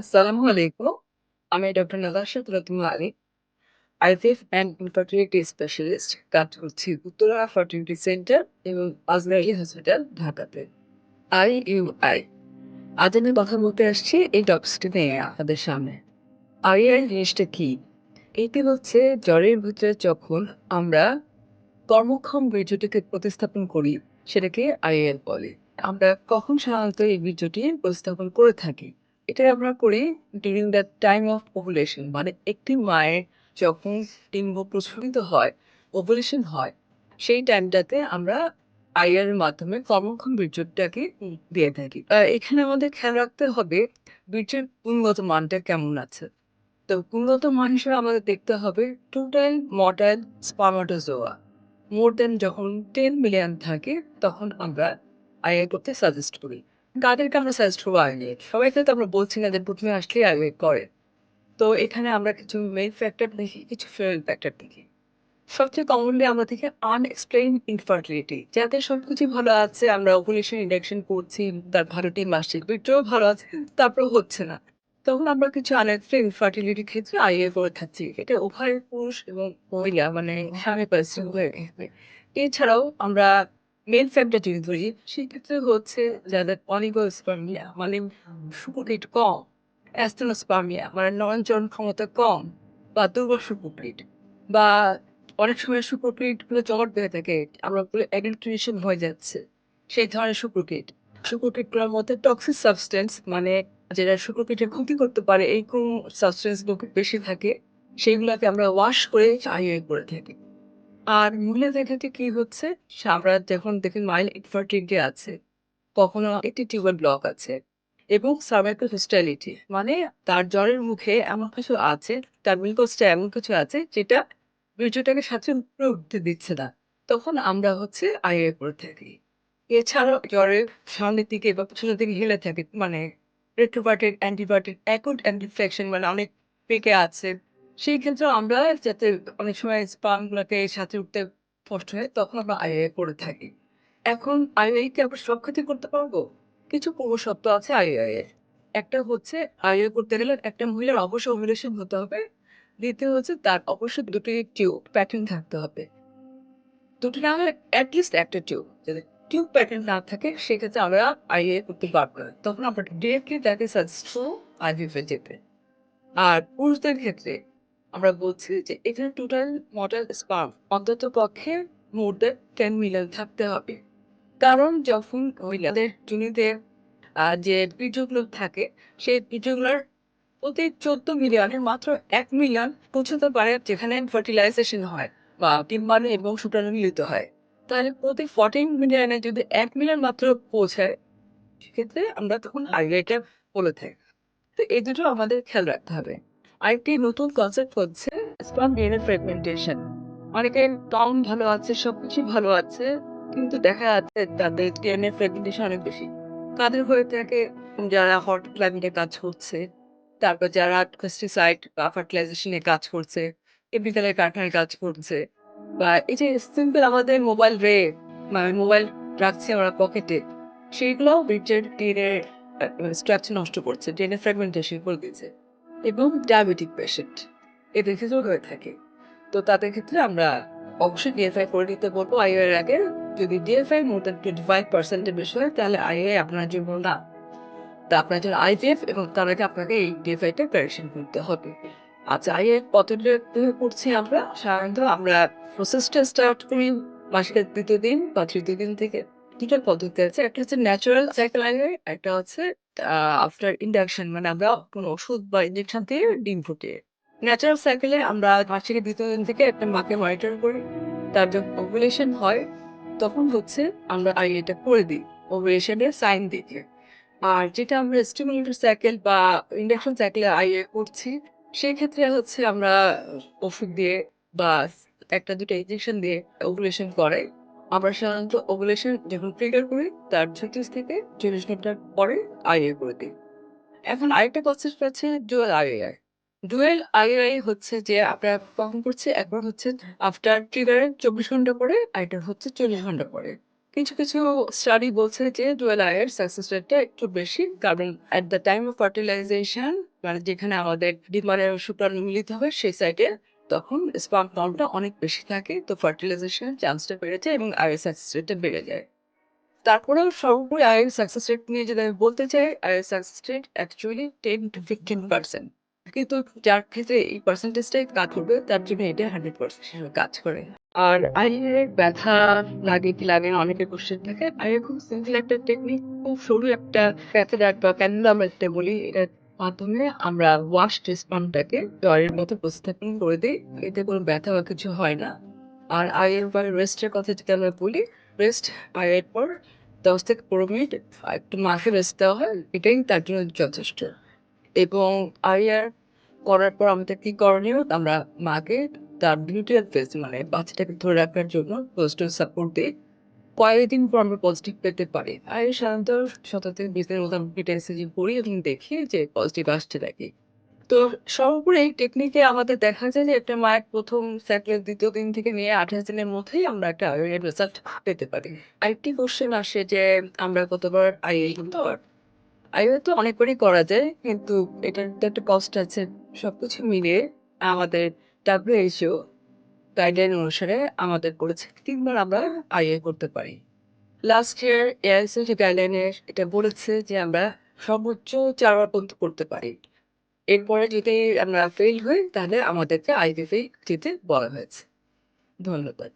আসসালামু আলাইকুম। আমি doctor Natasha Turatul Ali. IVF and infertility specialist, কাজ করছি উত্তরা ফার্টিলিটি সেন্টার এবং আজরাইল হসপিটাল, ঢাকাতে। আইইউআই আজ আমি কথা বলতে আসছি এই টপিকসটি নিয়ে আপনাদের সামনে। আইইআই জিনিসটা কি? এটি হচ্ছে জ্বরের ভিতরে যখন আমরা কর্মক্ষম বীর্যটিকে প্রতিস্থাপন করি, সেটাকে আইএল বলে। আমরা কখন সাধারণত এই বীর্যটি প্রতিস্থাপন করে থাকি? এটা আমরা করি during the time of ovulation মানে একটি মায়ের যখন ডিম্ব প্রস্ফুটিত হয়, ওভুলেশন হয়, সেই টাইমটাতে আমরা আইএল এর মাধ্যমে কর্মক্ষম বীর্যটাকে দিয়ে থাকি। এখানে আমাদের খেয়াল রাখতে হবে বীর্যের গুণগত মানটা কেমন আছে। তো গুণগত মান হিসেবে আমাদের দেখতে হবে total motile spermatozoa more than যখন টেন মিলিয়ন থাকে তখন আমরা আইএল করতে সাজেস্ট করি। কাদেরকে আমরা সাজেস্ট করব আইএল? সবাইকে তো আমরা বলছি না যে ১ম এ আসলেই আইএল করে। তো এখানে আমরা কিছু মেন ফ্যাক্টর দেখি, কিছু ফিমেল ফ্যাক্টর দেখি। সবচেয়ে কমনলি আমরা দেখি আনএক্সপ্লেইনড ইনফার্টিলিটি যাদের সবকিছুই ভালো আছে আমরা ওভুলেশন ইনজেকশন করছি, তার ভালোটি মাসিক বীর্যও ভালো আছে তারপরেও হচ্ছে না। তখন আমরা কিছু আনএক্সপ্লেইনড ইনফার্টিলিটির ক্ষেত্রে আইএল করে থাকছি। এটা উভয় পুরুষ এবং মহিলা মানে স্বামী পার্সন এছাড়াও আমরা মেল ফ্যাক্টর যদি ধরি সেক্ষেত্রে হচ্ছে যাদের অলিগোস্পার্মিয়া মানে শুক্রকিট কম, অ্যাস্টেনোস্পার্মিয়া মানে নয়নচরণ ক্ষমতা কম বা দুর্বল শুক্রকিট বা অনেক সময় শুক্রকিটগুলো জমাট বেঁধে থাকে। আমরা বলি অ্যাডাল্ট্রেশন হয়ে যাচ্ছে। সেই ধরনের শুক্রকিট। শুক্রকিটগুলোর মধ্যে টক্সিক সাবস্টেন্স মানে যেটা শুক্রকিটের ক্ষতি করতে পারে এইরকম সাবস্টেন্সগুলো বেশি থাকে। সেগুলাকে আমরা ওয়াশ করে আইওআই করে থাকি। আর মহিলাদের ক্ষেত্রে কি হচ্ছে? আমরা যখন দেখি মাইল্ড ইনফার্টিলিটি আছে, কখনো একটি টিউবার ব্লক আছে এবং সার্ভাইকাল হিস্টারিটি মানে তার জ্বরের মুখে এমন কিছু আছে, তার মিউকাসটা এমন কিছু আছে যেটা বীর্যটাকে সাথে উপরে উঠতে দিচ্ছে না। তখন আমরা হচ্ছে আইওআই করে থাকি। এছাড়াও জ্বরের সামনের দিকে বা পিছনের দিকে হেলে থাকে মানে রেট্রোভার্টেড, অ্যান্টিভার্টেড, অ্যাকুট অ্যান্টিফ্লেকশন মানে অনেক পেকে আছে। সেই ক্ষেত্রে আমরা যাতে অনেক সময় স্পার্ম গুলাকে সাথে উঠতে কষ্ট হয়, তখন আমরা আইওআই করে থাকি। এখন আইওআই কি আমরা সব ক্ষেত্রে করতে পারব? কিছু পূর্ব শর্ত আছে আইওআই এর। একটা হচ্ছে আইওআই করতে গেলে একটা মহিলার অবশ্যই ওভুলেশন হতে হবে। দ্বিতীয় হচ্ছে তার অবশ্যই দুটি টিউব প্যাটার্ন থাকতে হবে। দুটি না হলে এট লিস্ট একটা টিউব। যদি টিউব প্যাটার্ন না থাকে, সেক্ষেত্রে আমরা আইওআই করতে পারব না। তখন আমরা ডিরেক্টলি তাকে সাজেস্ট করব আইভিএফ যেতে। আর পুরুষদের ক্ষেত্রে আমরা বলছি যে এখানে টোটাল মর্টাল স্পার্ম অন্ততপক্ষে মোর দ্যান 10 মিলিয়ন থাকতে হবে। কারণ যখন মহিলাদের যোনিতে আ, যে বীর্যগুলো থাকে, সেই বীর্যগুলোর প্রতি ১৪ মিলিয়নের মাত্র এক মিলিয়ন পৌঁছাতে পারে যেখানে ফার্টিলাইজেশন হয় বা ডিম্বাণু এবং শুক্রাণু মিলিত হয়। তাহলে প্রতি 14 মিলিয়নে যদি এক মিলিয়ন মাত্র পৌঁছায়, সেক্ষেত্রে আমরা তখন আইওআইটা বলে থাকি। তো এই দুটো আমাদের খেয়াল রাখতে হবে। আরেকটি নতুন কনসেপ্ট হচ্ছে স্পার্ম ডিএনএ ফ্র্যাগমেন্টেশন। অনেকের টর্ম ভালো আছে, সবকিছুই ভালো আছে। কিন্তু দেখা যাচ্ছে তাদের ডিএনএ ফ্র্যাগমেন্টেশন অনেক বেশি। কাদের হয়ে থাকে? যারা হট ক্লাইমেট কাজ করছে, তারপর যারা পেস্টিসাইড বা ফার্টিলাইজেশন কাজ করছে, কেমিক্যালের কারখানায় কাজ করছে বা এই যে সিম্পল আমাদের মোবাইল রে মানে মোবাইল রাখছি আমরা পকেটে সেগুলোও বীর্যের ডিএনএ স্ট্রাকচার নষ্ট করছে। ডিএনএ ফ্র্যাগমেন্টেশন করে দিচ্ছে। এবং ডায়াবেটিক পেশেন্ট এদের ক্ষেত্রেও হয়ে থাকে। তো তাদের ক্ষেত্রে আমরা অবশ্যই ডিএফআই করে নিতে বলব এর আগে। যদি DFI more than twenty five পার্সেন্টের বেশি হয়, তাহলে আইওআই আপনার জন্য না। তা আপনার জন্য আইভিএফ এবং তার আগে আপনাকে এই ডিএফআই টা কারেকশন করতে হবে। আচ্ছা আইওআই কতটা কীভাবে করছি আমরা? সাধারণত আমরা প্রসেসটা স্টার্ট করি মাসিকের ২য় দিন বা ৩য় দিন থেকে। ২ টা পদ্ধতি আছে। একটা হচ্ছে ন্যাচারাল আইওআই, একটা হচ্ছে আফটার ইন্ডাকশন মানে আমরা কোনো ওষুধ বা ইনজেকশন দিয়ে ডিম ফুটিয়ে। ন্যাচারাল সাইকেলে আমরা মাসিকের দ্বিতীয় দিন থেকে একটা মাকে মনিটর করি। তার যখন ওভুলেশন হয় তখন হচ্ছে আমরা আইওআই টা করে দিই। ওভুলেশন এর সাইন দেখে। আর যেটা আমরা স্টিমুলেটর সাইকেল বা ইন্ডাকশন সাইকেল এ আইওআই করছি সেক্ষেত্রে হচ্ছে আমরা ওষুধ দিয়ে বা ১ টা ২ টা ইনজেকশন দিয়ে ওভুলেশন করাই। আমরা সাধারণত ওভুলেশন যখন ট্রিগার করি তার ৩৬ থেকে ৪০ ঘণ্টার পরে আইওআই করে দিই। এখন আরেকটা কনসেপ্ট আছে ডুয়াল আইওআই। ডুয়াল আইওআই হচ্ছে যে আপনারা কখন করছে একবার হচ্ছে আফটার ট্রিগার এর ২৪ ঘণ্টা পরে আরেকটা হচ্ছে ৪০ ঘণ্টা পরে। কিছু, কিছু স্টাডি বলছে যে ডুয়াল আইয়ের সাকসেস রেটটা একটু বেশি। কারণ at the time of fertilisation মানে যেখানে আমাদের ডিম্বাণু শুক্রাণু মিলিত হবে সেই সাইটে তখন স্পার্ম কাউন্টটা অনেক বেশি থাকে। তো ফার্টিলাইজেশন চান্সটা বেড়ে যায় এবং আইয়ের সাকসেস রেটটা বেড়ে যায়। তারপরেও সর্বোপরি আইয়ের সাকসেস রেট নিয়ে যদি আমি বলতে চাই, আইয়ের সাকসেস রেট অ্যাকচুয়ালি 10-15% কিন্তু যার ক্ষেত্রে এই পার্সেন্টেজটাই কাজ করবে তার জন্য এটা 100% হিসেবে কাজ করে। আর আইয়ে ব্যথা লাগে কি লাগে না অনেকের কোয়েশ্চেন থাকে। আইয়ে খুব সিম্পল একটা টেকনিক খুব সরু একটা ক্যাথেটার বা আমরা যেটা বলি এটার মাধ্যমে আমরা ওয়াশড স্পামটাকে জ্বরের মতো প্রস্থাপন করে দিই এতে কোনো ব্যথা বা কিছু হয় না। আর আইয়ের পরে রেস্টের কথা যদি আমরা বলি, রেস্ট আইয়ের পর ১০ থেকে ১৫ মিনিট একটু মাকে রেস্ট দেওয়া হয়। এটাই তার জন্য যথেষ্ট। এবং আইয়ার করার পর আমাদের কী করণীয়? আমরা মাকে তার বিউটিয়াল ফেজ মানে বাচ্চাটাকে ধরে রাখার জন্য পোস্টাল সাপোর্ট দেই। কয়েকদিন পর আমরা পজিটিভ পেতে পারি। আর সাধারণত ১৭ থেকে ২০ দিনের মতো আমরা পিটা ইসিজি করি এবং দেখি যে পজিটিভ আসছে নাকি। তো সর্বোপরি এই টেকনিকে আমাদের দেখা যায় যে একটা মায়ের ১ম সাইকেলের ২য় দিন থেকে নিয়ে ২৮ দিনের মধ্যেই আমরা একটা আইয়ের রেজাল্ট পেতে পারি। আরেকটি কোশ্চেন আসে যে আমরা কতবার আইএল কিন্তু? আইএল তো অনেকবারই করা যায়। কিন্তু এটার একটা কস্ট আছে। সবকিছু মিলিয়ে আমাদের WHO গাইডলাইন অনুসারে আমাদের করেছে তিনবার আমরা আইএ করতে পারি। লাস্ট ইয়ার এআইসিটি গাইডলাইনে এটা বলেছে যে আমরা সর্বোচ্চ চারবার পর্যন্ত করতে পারি। এরপরে যদি আমরা ফেল হই, তাহলে আমাদেরকে আইবিপি দিতে বলা হয়েছে। ধন্যবাদ।